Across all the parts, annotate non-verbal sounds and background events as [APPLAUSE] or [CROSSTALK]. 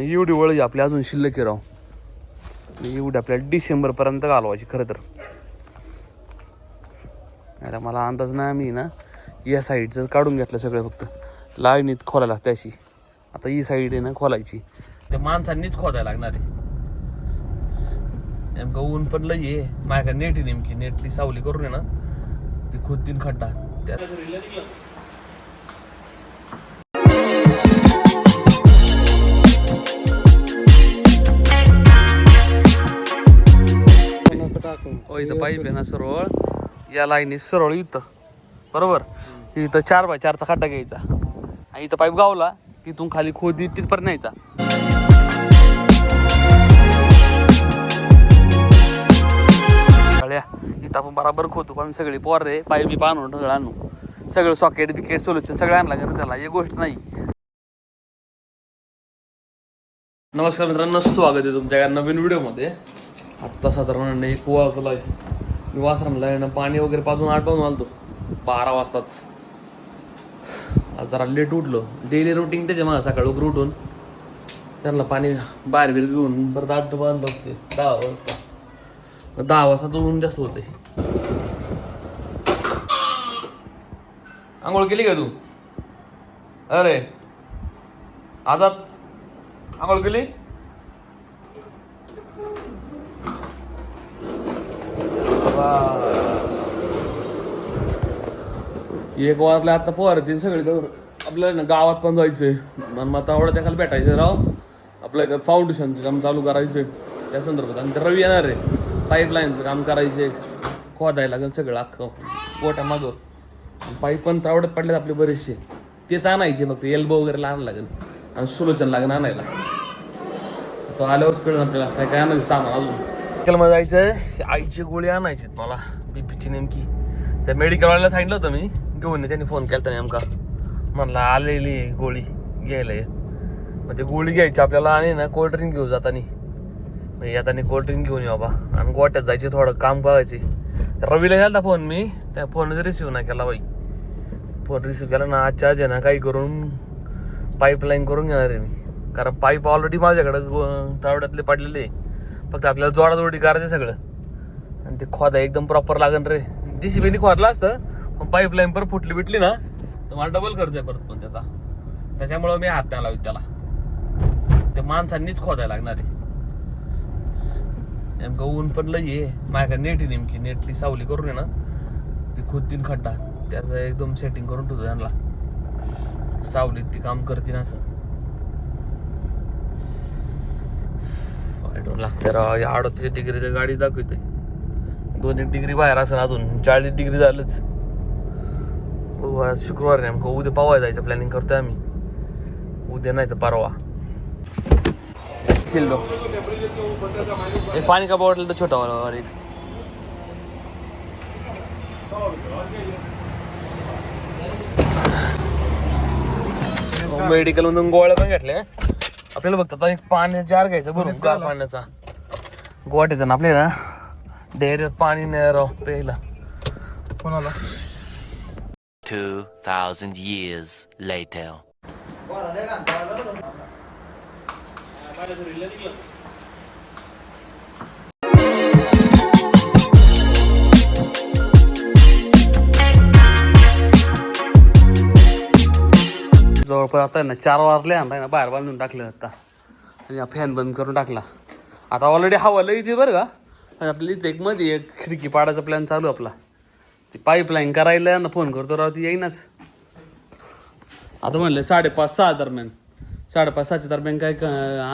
एवढी वळी आपली अजून शिल्लक आहे राव. एवढी आपल्याला डिसेंबरपर्यंत घालवायची खरं तर. आता मला अंदाज नाही मी ना या साईडचं काढून घेतलं सगळं फक्त. लाईनीत खोलायला लागते अशी. आता ही साईड आहे ना खोलायची. त्या माणसांनीच खोदायला लागणार आहे. नेमकं ऊन पण लई आहे. माझ्या नेट आहे नेमकी. नेटली सावली करून आहे ना ती खोदतीन खड्डा. त्या हो इथं पाईप आहे ना सरळ. या लाईनी सरळ इथं. बरोबर? इथं चार बाय चारचा खड्डा घ्यायचा. आणि इथं पाईप गावला इथून खाली खोदी तिथपर्यंत न्यायचा. इथं आपण बराबर खोतो पण सगळे पोर रे पाईप बी आणून सगळं आणू. सगळं सॉकेट बिकेट सोल्युशन सगळं आणला कारण त्याला. एक गोष्ट नाही. नमस्कार मित्रांनो स्वागत आहे तुमच्या या नवीन व्हिडिओमध्ये आत्ता साधारण एक वाजला आहे मी वासरामला आहे ना पाणी वगैरे पाजून आठ पाजून आलतो. बारा वाजताच. आज जरा लेट उठलो. डेली रुटीन त्याच्या मला सकाळी उकर उठून त्यांना पाणी बाहेर बिर घेऊन बरं दात बांध बघते दहा वाजता. दहा वाजता ऊन जास्त होते आंघोळ केली का तू? अरे आजात? आंघोळ केली? एक वाजला आता पोहर ते सगळे तर आपल्याला ना गावात पण जायचंय. मग मग आता एवढं त्याला भेटायचं राव. आपलं इथं फाउंडेशनचं काम चालू करायचंय. त्या संदर्भात आणि ते रवी येणार आहे. पाईपलाईनचं काम करायचंय. खोदायला लागेल सगळं अख्खं. पोटा मागं. पाईप पण तावडत पडलेत आपले बरेचसे. तेच आणायचे फक्त. एल्बो वगैरे आणायला लागेल. आणि सुलोचन लागेल आणायला. तो आल्यावरच कळेल आपल्याला. काय काय आणायचं सामान अजून. त्याला मला जायचं आईची गोळी आणायची मला. बीपीची नेमकी. त्या मेडिकलवाल्याला सांगितलं होतं मी. घेऊन ये. त्यांनी फोन केला होता नेमका. म्हणला आलेली आहे गोळी. घ्यायला मग ते गोळी घ्यायची आपल्याला आणि ना कोल्ड्रिंक घेऊ जातानी. मग येताना कोल्ड्रिंक घेऊन येऊ बाबा. आणि गोट्यात जायचे थोडं काम करायचे. रवीला गेला फोन मी. त्या फोन रिसिव्ह नाही केला बाई. फोन रिसिव्ह केला ना आजच्या आज आहे ना काही करून पाईपलाईन करून घेणार आहे मी. कारण पाईप ऑलरेडी माझ्याकडं तावड्यातले पडलेले आहे. फक्त आपल्याला जोडाजोडी करायचं सगळं. आणि ते खोदा एकदम प्रॉपर लागन रे. जीसीबीने खोदला असतं पण पाईपलाईन पर फुटली बिटली ना तर मला डबल खर्च आहे परत पण त्याचा. त्याच्यामुळं मी हात नाही लावित त्याला. ते माणसांनीच खोदायला लागणार आहे. नेमकं ऊन पण लई आहे माझ्याकडे नेट आहे नेमकी. नेटली सावली करून आहे ना ती खोदतीन खड्डा. त्याचं एकदम सेटिंग करून ठेवतो त्यांना. सावलीत ती काम करतील असं. लागते राव. या अडतीस डिग्री गाडी दाखवते. दोन एक डिग्री बाहेर असेल अजून. चाळीस डिग्री झालंच. शुक्रवार नेमकं. उद्या पावा जायचं प्लॅनिंग करतोय आम्ही. उद्या नाही तर परवा. किल्लो एक पाणी का बॉटल तर छोटा वाला एक. मेडिकल मधून गोळ्या पण घेतल्या. आपल्याला बघतात आता एक पाण्याचा जार घ्यायचा भरून गार पाण्याचा. गोट येतं ना आपल्याला डेअरीत पाणी नाही राव प्यायला. कोणाला? 2,000 years later. जवळपास आता आहे ना चार वाजले आणलाय ना बाहेर बांधून टाकलं आता. आणि फॅन बंद करून टाकला. आता ऑलरेडी हवा लई इथे बरं का. आणि आपली इथे एक मध्ये एक खिडकी पाडायचा प्लॅन चालू आपला. ती पाईपलाईन करायला ना फोन करतो राव ती येईनच. आता म्हणलं साडेपाच सहा दरम्यान. साडेपाच सहाच्या दरम्यान काय क-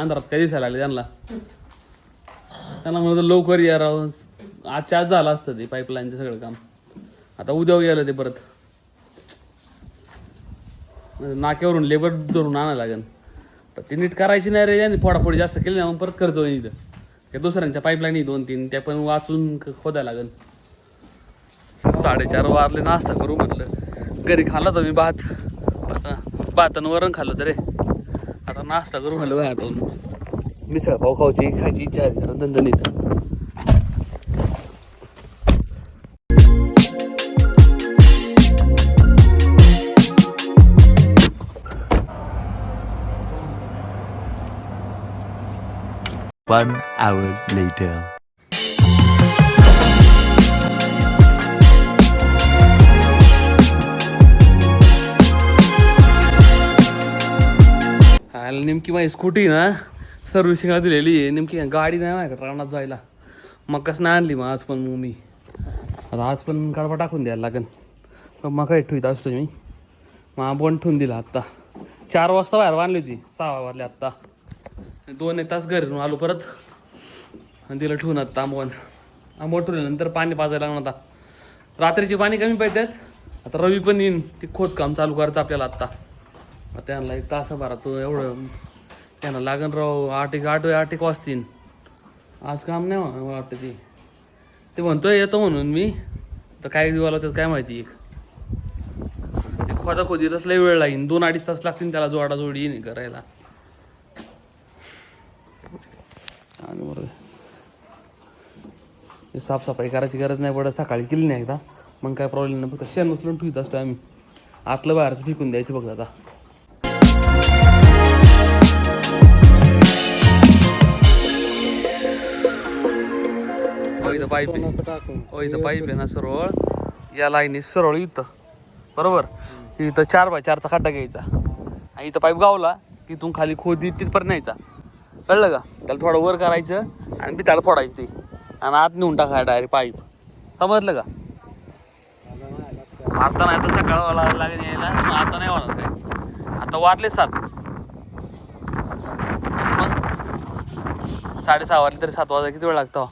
अंधारात काय दिसायला लागले त्यांना. त्यांना म्हणतो लवकर या राव. आजच्या आज झालं असतं ते पाईपलाईनचं सगळं काम. आता उद्या गेलं ते परत. नाक्यावरून लेबर धरून आणायला लागेल. पण ते नीट करायची नाही रे यांनी फोडाफोडी जास्त केली ना मग परत कर्ज होईल इथं. त्या दुसऱ्यांच्या पाईपलाईन दोन तीन त्या पण वाचून खोदायला लागेल. साडेचार वारले नाश्ता करू म्हटलं. घरी खाल्ला तर मी भात. आता भातानं वरण खाल्लं तर रे. आता नाश्ता करू म्हटलं बाहेर मिसळ पाव खाऊची खायची इच्छा आहे जरा One hour later. आणि नेमकी माझी स्कूटी ना सर्व्हिसिंगला दिलेली आहे. नेमकी गाडी नाही माझ्याकडे रानात जायला. मग कसं नाही आणली मग आज पण मग मी. आता आज पण कडबा टाकून द्यायला लागेल पण मग काय ठेवीत असतो मी. मग पण ठेवून दिला आत्ता. चार वाजता बाहेर बांधली होती. सहा वाजले आत्ता. दोन एक तास घरी आलो परत. आणि तिला ठेवून आत्ता आंबवण. आंबवण ठेवल्यानंतर पाणी पाजायला लागणार आता. रात्रीचे पाणी कमी पाहिजेत आता रवी पण येईन. ते खोदकाम चालू करायचं आपल्याला आत्ता मग त्यांना एक तासाभरात तो एवढं त्यांना लागन राव. आठ एक आठ आठ एक वाजतील. आज काम नाही वाटतं ते. ते म्हणतोय येतो म्हणून मी. तर काय दिवाला त्यात काय माहिती एक. ते खोदा खोदी लय वेळ लागेल. दोन अडीच तास लागतील त्याला जोडा जोडी करायला. आणि हे साफसफाई करायची गरज नाही पडत सकाळी केली नाही एकदा. मग काय प्रॉब्लेम नाही फक्त शेण उचलून ठेवत असतो आम्ही. आतलं बाहेरचं फेकून द्यायचं बघ आता. इथं पाईप आहे. इथं पाईप आहे ना सरळ. या लाईनी सरळ इथं. बरोबर? इथं चार बाय चारचा खड्डा घ्यायचा. आणि इथं पाईप गावला की इथून खाली खोदी तिथपर्यंत न्यायचा. कळलं का? त्याला थोडं वर करायचं आणि त्याला फोडायचं ते. आणि आत नेऊन टाकायला डायरेक्ट पाईप. समजलं का? आता नाही तर सकाळ वाला लागेल यायला. मग आता नाही होणार काय? आता वाजले सात. मग साडेसहा वाजले तरी सात वाजता किती वेळ लागतो?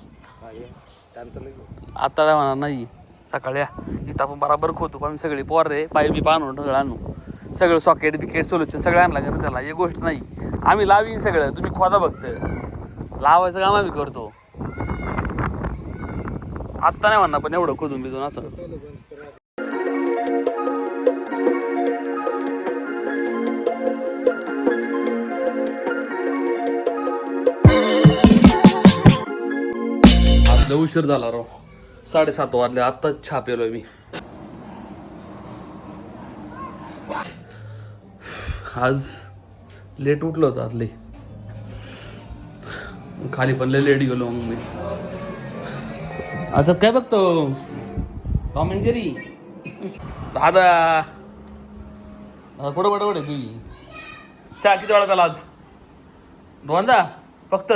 आता काय होणार नाही. सकाळी या. इथं आपण बराबर खोतो. पण सगळी पोर रे पाय बी पाहून सगळं आणू. सगळं सॉकेट बिकेट सोल्युशन सगळं आणलं का त्याला. एक गोष्ट नाही. आम्ही लावीन सगळं. तुम्ही खोदा बघतं लावायचं काम आम्ही करतो. आत्ता नाही म्हणणार पण एवढं खोदून बिदून असं उशीर झाला राव. साडेसात वाजले. आत्ताच छाप मी. आज लेट उठलो होतो आतले. खाली पण लय लेट गेलो मग मी. आज काय बघतो? टॉम अँड जेरी दादा. कुठं बडबड आहे तुझी? चहा किती वेळा आज? दोनदा? फक्त?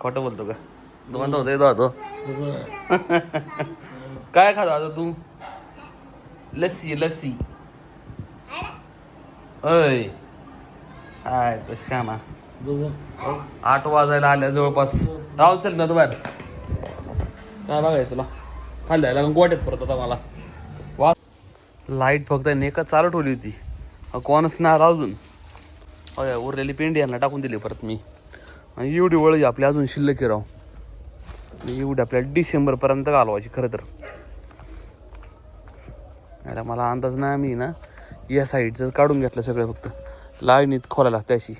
खोटं बोलतो का? दोनदा होता येतो तो [LAUGHS] काय खातो आता तू? लस्सी लस्सी. अय हाय श्यामा. आठ वाजायला आल्या जवळपास. राहू चल ना तू बाहेर. काय बघायचं तुला? खाली जायला गोट्यात परत आता मला. वा. लाइट फक्त नेका चालू ठेवली होती. अहो, कोणच नाही आला अजून. अय उरलेली पेंडी यांना टाकून दिली परत मी. आणि एवढी वळी आपली अजून शिल्लक राव. एवढी आपल्या डिसेंबरपर्यंत घालवायची खरं तर. मला अंदाज नाही मी ना या साईडचं काढून घेतलं सगळं फक्त. लाईनीत खोलायला लागतं अशी.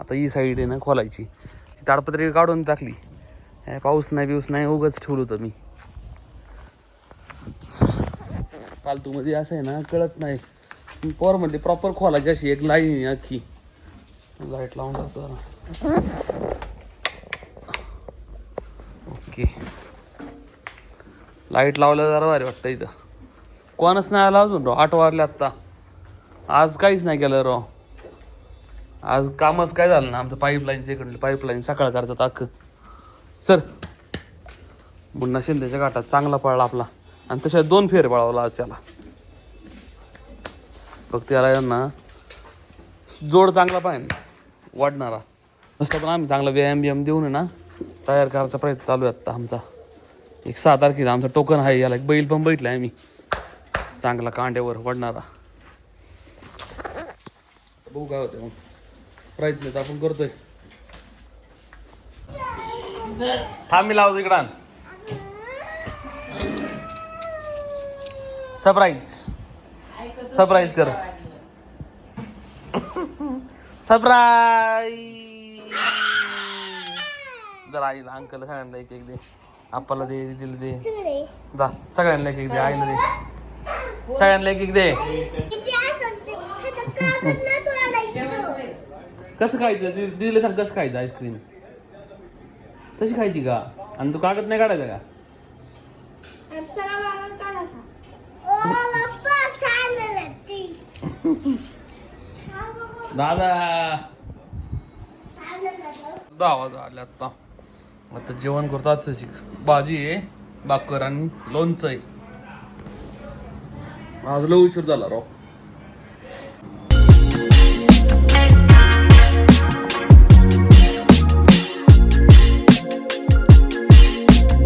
आता ही साईड आहे ना खोलायची. ती ताडपत्री काढून टाकली. पाऊस नाही बिऊस नाही उगच ठेवलं होतं मी. फालतूमध्ये असं आहे ना कळत नाही. पोरमध्ये प्रॉपर खोलायची अशी एक लाईन आहे अख्खी. लाइट लावून टाकतो जरा. ओके. लाइट लावलं जरा भारी वाटतं इथं. कोणच नाही आला अजून आठ वाजले आत्ता. आज काहीच नाही केलं राव आज कामच काय झालं ना आमचं पाईपलाईनचं इकडली पाईपलाईन सकाळ करायचं ताक सर मुन्ना शिंदेच्या घाटात चांगला पळला आपला. आणि तशा दोन फेर पळवला आज त्याला. फक्त त्याला यांना जोड चांगला पाहिजे वाढणारा. नुसतं पण आम्ही चांगला व्यायाम बियाम देऊन आहे ना तयार करायचा प्रयत्न चालू आहे आत्ता आमचा. एक सहा तारखेला आमचा टोकन आहे याला एक बैल पण बैठला आहे मी चांगला कांड्यावर वाढणारा. बघू काय होतं मग. प्रयत्न तर आपण करतोय. थांब लावतो इकडं सरप्राईज सरप्राईज कर. सरप्राईज जरा आईला अंकल सगळ्यांना एक एक दे. आपल्याला दे दिदीला दे. जा सगळ्यांना एक एक दे आईला दे. सगळ्यांना एक एक दे कसं खायचं? दि- दिदीला सांग कसं खायचं आईस्क्रीम तशी खायची का? आणि तू कागद नाही काढायचा का? दादा. दहा वाजा आले आता. आता जेवण करतो. आताची भाजी आहे बाकर आणि लोणचं आहे. आज लव उशीर झाला राव.